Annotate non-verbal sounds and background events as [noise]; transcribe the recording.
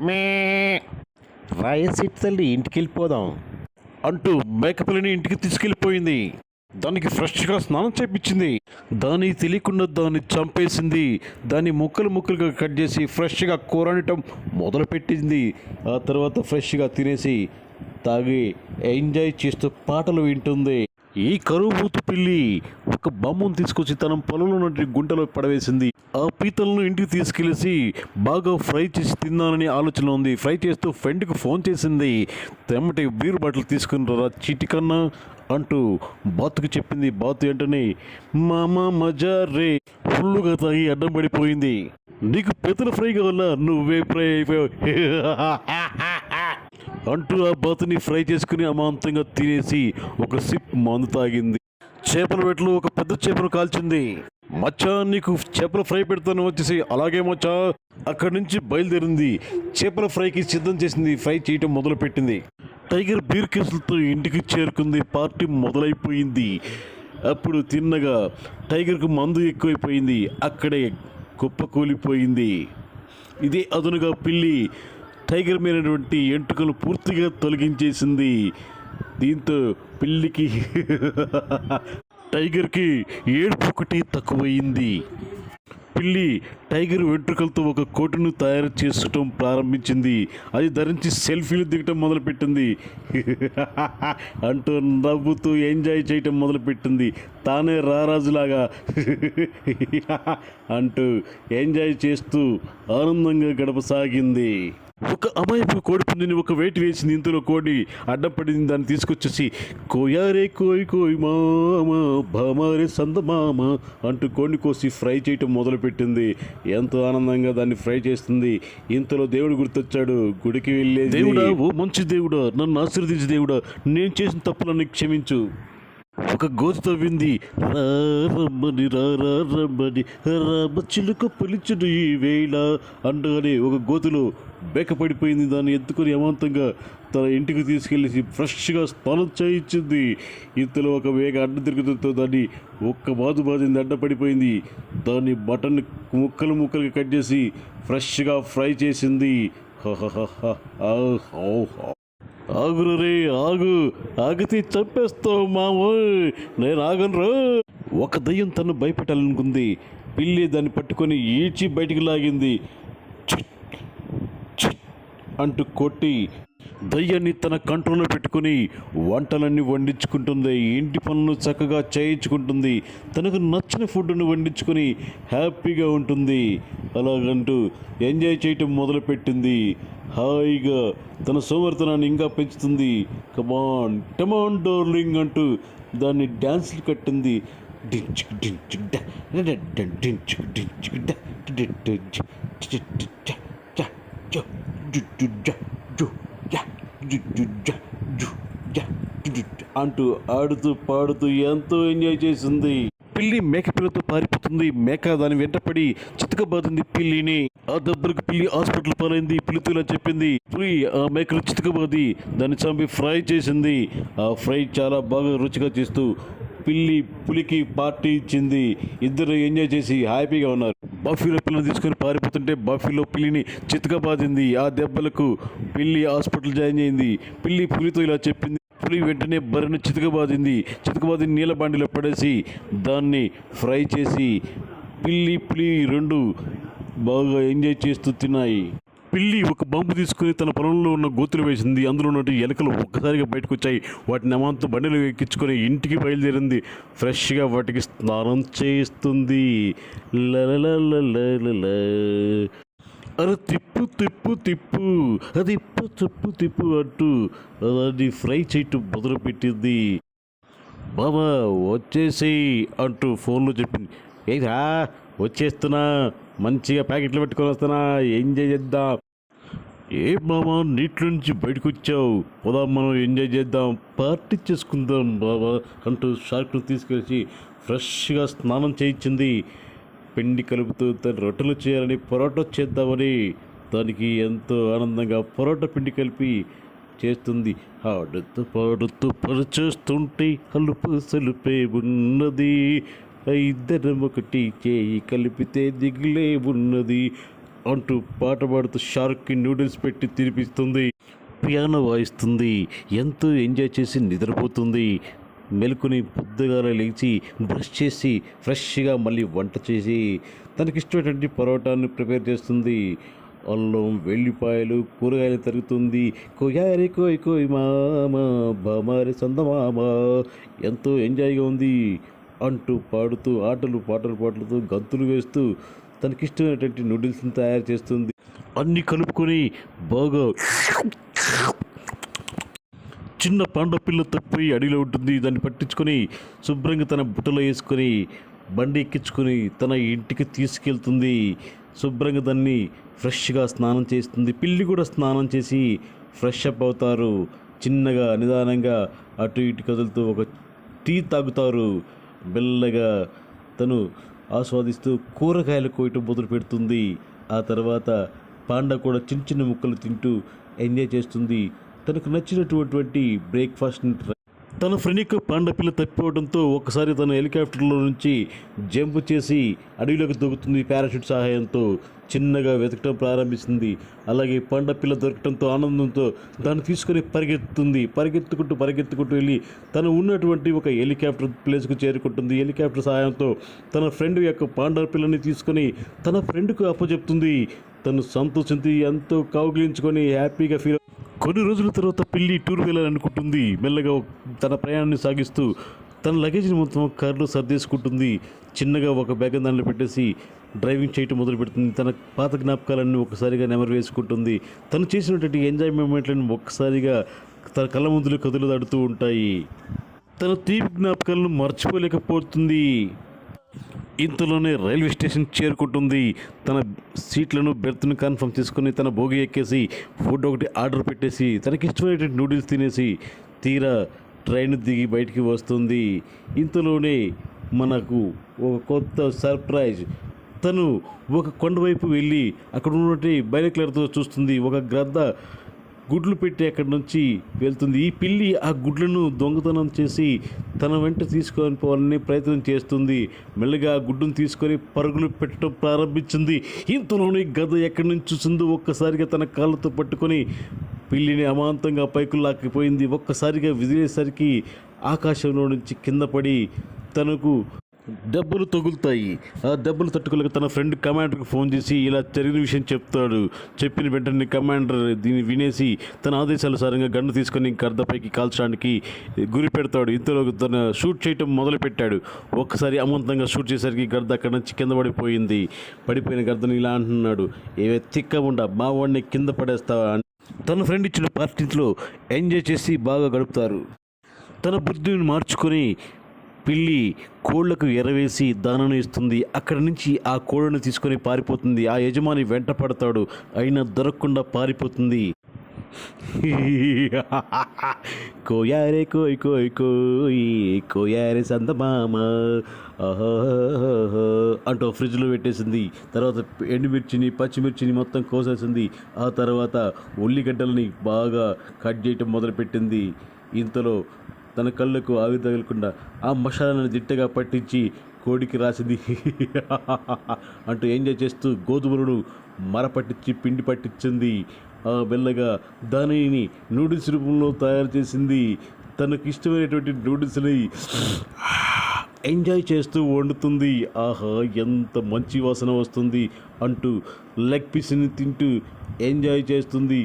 మే. రాయసీట్ తల్లి ఇంటికి వెళ్ళిపోదాం అంటూ మేకపిల్లని ఇంటికి తీసుకెళ్ళిపోయింది. దానికి ఫ్రెష్గా స్నానం చేపించింది దాని తెలియకుండా దాన్ని చంపేసింది. దాన్ని ముక్కలు ముక్కలుగా కట్ చేసి ఫ్రెష్గా కూరనటం మొదలుపెట్టింది. ఆ తర్వాత ఫ్రెష్గా తినేసి తాగి ఎంజాయ్ చేస్తూ పాటలు వింటుంది. ఈ కరువుబూతు పిల్లి ఒక బొమ్మను తీసుకొచ్చి తన పొలంలో నుండి గుంటలో పడవేసింది. ఆ పీతలను ఇంటికి తీసుకెళ్ళేసి బాగా ఫ్రై చేసి తిన్నానని ఆలోచన ఉంది. ఫ్రై చేస్తూ ఫ్రెండ్కి ఫోన్ చేసింది. తెమ్మటి బీర్ బాటిల్ తీసుకుని రా చిటికన్నా అంటూ బాతుకు చెప్పింది. బాతు వెంటనే మామ మజా రే! ఫుల్లుగా తాగి అడ్డం పడిపోయింది. నీకు పెతల ఫ్రై కావాలా? నువ్వే ఫ్రై అయిపోయావు అంటూ ఆ బాతుని ఫ్రై చేసుకుని అమాంతంగా తినేసి ఒక సిప్ మందు తాగింది. చేపల వెట్లు ఒక పెద్ద చేపను కాల్చింది. మచ్చా నీకు చేపల ఫ్రై పెడతాను వచ్చేసి అలాగే మచ్చా అక్కడి నుంచి బయలుదేరింది. చేపల ఫ్రైకి సిద్ధం చేసింది ఫ్రై చేయటం మొదలుపెట్టింది. టైగర్ బీర్ కేసులతో ఇంటికి చేరుకుంది పార్టీ మొదలైపోయింది. అప్పుడు తిన్నగా టైగర్కు మందు ఎక్కువైపోయింది అక్కడే కుప్పకూలిపోయింది ఇదే అదునుగా పిల్లి టైగర్ మీదటువంటి ఎంటుకలు పూర్తిగా తొలగించేసింది. దీంతో పిల్లికి టైగర్కి ఏడుపు ఒకటి తక్కువయింది పిల్లి టైగర్ వెంట్రుకలతో ఒక కోటును తయారు చేసుకోవటం ప్రారంభించింది. అది ధరించి సెల్ఫీలు దిగటం మొదలుపెట్టింది. [laughs] అంటూ నవ్వుతూ ఎంజాయ్ చేయటం మొదలుపెట్టింది. తానే రారాజులాగా [laughs] అంటూ ఎంజాయ్ చేస్తూ ఆనందంగా గడపసాగింది. ఒక అమాయపు కోడి పుంజుని ఒక వేటి వేసింది ఇంతలో కోడి అడ్డం పడింది దాన్ని తీసుకొచ్చేసి కోయారే కోయి కోయి మామ భామారే సంద మామ అంటూ కోడిని కోసి ఫ్రై చేయటం మొదలుపెట్టింది. ఎంతో ఆనందంగా దాన్ని ఫ్రై చేస్తుంది. ఇంతలో దేవుడు గుర్తొచ్చాడు గుడికి వెళ్ళే దేవుడా ఓ మంచి దేవుడా నన్ను ఆశీర్వదించి దేవుడా నేను చేసిన తప్పులన్నీ క్షమించు. ఒక గోతు తవ్వింది రమ్మని రమ్మని రామ చిలుక పిలిచుడు ఈ వేళ అండగానే ఒక గోతులో బేకపడిపోయింది దాన్ని ఎత్తుకొని అమాంతంగా తన ఇంటికి తీసుకెళ్ళేసి ఫ్రెష్గా స్నానం చేయించింది. ఇంతలో ఒక వేగ అడ్డ తిరుగుతుందో దాన్ని ఒక్క బాదు బాదింది. అడ్డ పడిపోయింది. దాన్ని బటన్ ముక్కలు ముక్కలుగా కట్ చేసి ఫ్రెష్గా ఫ్రై చేసింది. ఆగురు రే ఆగు. ఆగితే చంపేస్తావు మామూ నేను ఆగను ఒక దయ్యం తను భయపెట్టాలనుకుంది. పిల్లి దాన్ని పట్టుకొని ఈడ్చి బయటికి లాగింది. అంటూ కొట్టి దయ్యాన్ని తన కంట్రోల్లో పెట్టుకుని వంటలన్నీ వండించుకుంటుంది ఇంటి పనులు చక్కగా చేయించుకుంటుంది తనకు నచ్చిన ఫుడ్ను వండించుకొని హ్యాపీగా ఉంటుంది అలాగంటూ ఎంజాయ్ చేయటం మొదలుపెట్టింది హాయిగా తన సోమర్తనాన్ని ఇంకా పెంచుతుంది కమాన్ టమాన్ డోర్లింగ్ అంటూ దాన్ని డ్యాన్స్లు కట్టింది డించుక్ డించుక్ డా, డ, డ, డించుక్ డించుక్ జ, అంటూ ఆడుతూ పాడుతూ ఎంతో ఎంజాయ్ చేసింది. పిల్లి మేక పిల్లతో పారిపోతుంది. మేక దాని వెంటపడి చితకబాదింది పిల్లిని. ఆ దెబ్బలకు పిల్లి హాస్పిటల్ పాలైంది. పిల్లితో ఇలా చెప్పింది. పులి ఆ మేకలు చితకబాది. దాన్ని చంపి ఫ్రై చేసింది. ఆ ఫ్రై చాలా బాగా రుచిగా చేస్తూ పిల్లి పులికి పార్టీ ఇచ్చింది. ఇద్దరు ఎంజాయ్ చేసి హ్యాపీగా ఉన్నారు. బఫీలో పిల్లని తీసుకొని పారిపోతుంటే బఫీలో పిల్లిని చితకబాదింది ఆ దెబ్బలకు పిల్లి హాస్పిటల్ జాయిన్ అయింది. పిల్లి పులితో ఇలా చెప్పింది. పులి వెంటనే బర్రెను చితకబాదింది చితకబాది నీళ్ళ బాండిలో పడేసి దాన్ని ఫ్రై చేసి పిల్లి పులి రెండు బాగా ఎంజాయ్ చేస్తూ తిన్నాయి. పిల్లి ఒక బంపు తీసుకుని తన పొలంలో ఉన్న గోతులు వేసింది. అందులో ఉన్న ఎలుకలు ఒక్కసారిగా బయటకు వచ్చాయి వాటిని అమాంత బండిలో ఎక్కించుకొని ఇంటికి బయలుదేరింది. ఫ్రెష్గా వాటికి స్నానం చేస్తుంది అరే తిప్పు తిప్పు తిప్పు. అది ఇప్పు తిప్పు తిప్పు అంటూ దాన్ని ఫ్రై చేయటం మొదలుపెట్టింది. బాబా వచ్చేసి అంటూ ఫోన్లో చెప్పింది. ఏదా వచ్చేస్తున్నా. మంచిగా ప్యాకెట్లు పెట్టుకొని వస్తున్నా. ఎంజాయ్ చేద్దాం. ఏ మామా నీటి నుంచి బయటకు వచ్చావు పోదాం మనం ఎంజాయ్ చేద్దాం. పార్టీ చేసుకుందాం బాబా అంటూ షార్క్ను తీసుకొచ్చి ఫ్రెష్గా స్నానం చేయించింది. పిండి కలుపుతూ తను రొట్టెలు చేయాలని పొరోటా చేద్దామని దానికి ఎంతో ఆనందంగా పొరోటా పిండి కలిపి చేస్తుంది. ఆడుతూ పాడుతూ పరిచేస్తుంటే అలుపు సలుపే ఉన్నది. ఇద్దరం ఒకటి చేయి కలిపితే దిగులే ఉన్నది. అంటూ పాట పాడుతూ షార్క్కి నూడిల్స్ పెట్టి తినిపిస్తుంది. పియానో వాయిస్తుంది. ఎంతో ఎంజాయ్ చేసి నిద్రపోతుంది. మెలుకుని పొద్దుగాల లేచి బ్రష్ చేసి ఫ్రెష్గా మళ్ళీ వంట చేసి తనకి ఇష్టమైనటువంటి పరోటాను ప్రిపేర్ చేస్తుంది. అల్లం వెల్లిపాయలు కూరగాయలు తరుగుతుంది. కొయ్యారి కోయ్ కోయ్ మామ బామారి సందమామ. ఎంతో ఎంజాయ్గా ఉంది అంటూ పాడుతూ ఆటలు పాటలు పాటలతో గంతులు వేస్తూ తనకిష్టమైనటువంటి నూడిల్స్ని తయారు చేస్తుంది. అన్నీ కలుపుకొని బాగా చిన్న పాండ పిల్ల తప్పిపోయి అడిలో ఉంటుంది. దాన్ని పట్టించుకొని శుభ్రంగా తన బుట్టలో వేసుకొని బండి ఎక్కించుకొని తన ఇంటికి తీసుకెళ్తుంది. శుభ్రంగా దాన్ని ఫ్రెష్గా స్నానం చేస్తుంది. పిల్లి కూడా స్నానం చేసి ఫ్రెష్ అప్ అవుతారు. చిన్నగా నిదానంగా అటు ఇటు కదులుతూ ఒక టీ తాగుతారు. మెల్లగా తను ఆస్వాదిస్తూ కూరగాయలు కోయటం మొదలు పెడుతుంది. ఆ తర్వాత పాండ కూడా చిన్న చిన్న ముక్కలు తింటూ ఎంజాయ్ చేస్తుంది. తనకు నచ్చినటువంటి బ్రేక్ఫాస్ట్ని తన ఫ్రెండ్కి పాండపిల్ల తప్పిపోవడంతో ఒకసారి తన హెలికాప్టర్లో నుంచి జంప్ చేసి అడవిలోకి దూకుతుంది పారాషూట్ సహాయంతో చిన్నగా వెతకడం ప్రారంభిస్తుంది. అలాగే పాండపిల్ల దొరకడంతో ఆనందంతో దాన్ని తీసుకొని పరిగెత్తుతుంది. పరిగెత్తుకుంటూ పరిగెత్తుకుంటూ వెళ్ళి తను ఉన్నటువంటి ఒక హెలికాప్టర్ ప్లేస్కు చేరుకుంటుంది. హెలికాప్టర్ సహాయంతో తన ఫ్రెండ్ యొక్క పాండపిల్లని తీసుకొని తన ఫ్రెండ్కు అప్పచెప్తుంది. తను సంతోషించి ఎంతో కౌగిలించుకొని హ్యాపీగా ఫీల్ కొన్ని రోజుల తర్వాత పిల్లి టూర్ వెళ్ళాలనుకుంటుంది. మెల్లగా తన ప్రయాణాన్ని సాగిస్తూ తన లగేజ్ని మొత్తం కారులో సర్దేసుకుంటుంది. చిన్నగా ఒక బ్యాగ్ దానిలో పెట్టేసి డ్రైవింగ్ చేయటం మొదలు పెడుతుంది. తన పాత జ్ఞాపకాలన్నీ ఒకసారిగా నెమరు వేసుకుంటుంది. తను చేసినటువంటి ఎంజాయ్మెంట్లను ఒక్కసారిగా తన కళ్ళ ముందులు కదులు దాడుతూ ఉంటాయి. తన తీపి జ్ఞాపకాలను మర్చిపోలేకపోతుంది. ఇంతలోనే రైల్వే స్టేషన్ చేరుకుంటుంది. తన సీట్లను బెర్త్ను కన్ఫర్మ్ చేసుకుని తన భోగి ఎక్కేసి ఫుడ్ ఒకటి ఆర్డర్ పెట్టేసి తనకి ఇష్టమైనటువంటి నూడిల్స్ తినేసి తీరా ట్రైన్ దిగి బయటికి వస్తుంది. ఇంతలోనే మనకు ఒక కొత్త సర్ప్రైజ్. తను ఒక కొండ వైపు వెళ్ళి అక్కడ ఉన్నటువంటి బైనక్లర్తో చూస్తుంది. ఒక గ్రద్ద గుడ్లు పెట్టి అక్కడి నుంచి వెళ్తుంది. ఈ పిల్లి ఆ గుడ్లను దొంగతనం చేసి తన వెంట తీసుకొని పోవాలని ప్రయత్నం చేస్తుంది. మెల్లగా ఆ గుడ్డును తీసుకొని పరుగులు పెట్టడం ప్రారంభించింది. ఇంతలోని గద ఎక్కడి నుంచి చూసిందో ఒక్కసారిగా తన కాళ్ళతో పట్టుకొని పిల్లిని అమాంతంగా పైకి లాక్కిపోయింది. ఒక్కసారిగా విదిలేసరికి ఆకాశంలో నుంచి కింద పడి తనకు దెబ్బలు తగులుతాయి. ఆ దెబ్బలు తట్టుకోలేక తన ఫ్రెండ్ కమాండర్కి ఫోన్ చేసి ఇలా జరిగిన విషయం చెప్తాడు. చెప్పిన వెంటనే కమాండర్ దీన్ని వినేసి తన ఆదేశానుసారంగా గన్ను తీసుకొని గర్దపైకి కాల్చడానికి గురి పెడతాడు. ఇంతలో తన షూట్ చేయటం మొదలు పెట్టాడు ఒక్కసారి అమంతంగా షూట్ చేసరికి గర్ద అక్కడ నుంచి కింద పడిపోయింది. పడిపోయిన గర్దని ఇలా అంటున్నాడు. ఏవే తిక్క ఉండ మా వాడిని కింద పడేస్తావా అని. తన ఫ్రెండ్ ఇచ్చిన పార్టీలో ఎంజాయ్ చేసి బాగా గడుపుతారు. తన బుద్ధిని మార్చుకొని పిల్లి కోళ్ళకు ఎరవేసి దానను ఇస్తుంది. అక్కడి నుంచి ఆ కోళ్ళను తీసుకొని పారిపోతుంది. ఆ యజమాని వెంట పడతాడు. అయినా దొరకకుండా పారిపోతుంది. [laughs] కోయారే కోయ్ కోయ్ కోయ్ కోయారే సందమామ ఆహాహాహా అంటూ ఫ్రిడ్జ్లో పెట్టేసింది. తర్వాత ఎండుమిర్చిని పచ్చిమిర్చిని మొత్తం కోసేసింది. ఆ తర్వాత ఉల్లిగడ్డలని బాగా కట్ చేయటం మొదలుపెట్టింది. ఇంతలో తన కళ్ళకు ఆవి తగలకుండా ఆ మసాలాను దిట్టగా పట్టించి కోడికి రాసింది. [laughs] అంటూ ఎంజాయ్ చేస్తూ గోధుమలను మర పట్టించి పిండి పట్టించింది. ఆ మెల్లగా దానిని నూడిల్స్ రూపంలో తయారు చేసింది. తనకు ఇష్టమైనటువంటి నూడిల్స్ని ఎంజాయ్ చేస్తూ వండుతుంది ఆహా ఎంత మంచి వాసన వస్తుంది అంటూ లెగ్ పీస్ని తింటూ ఎంజాయ్ చేస్తుంది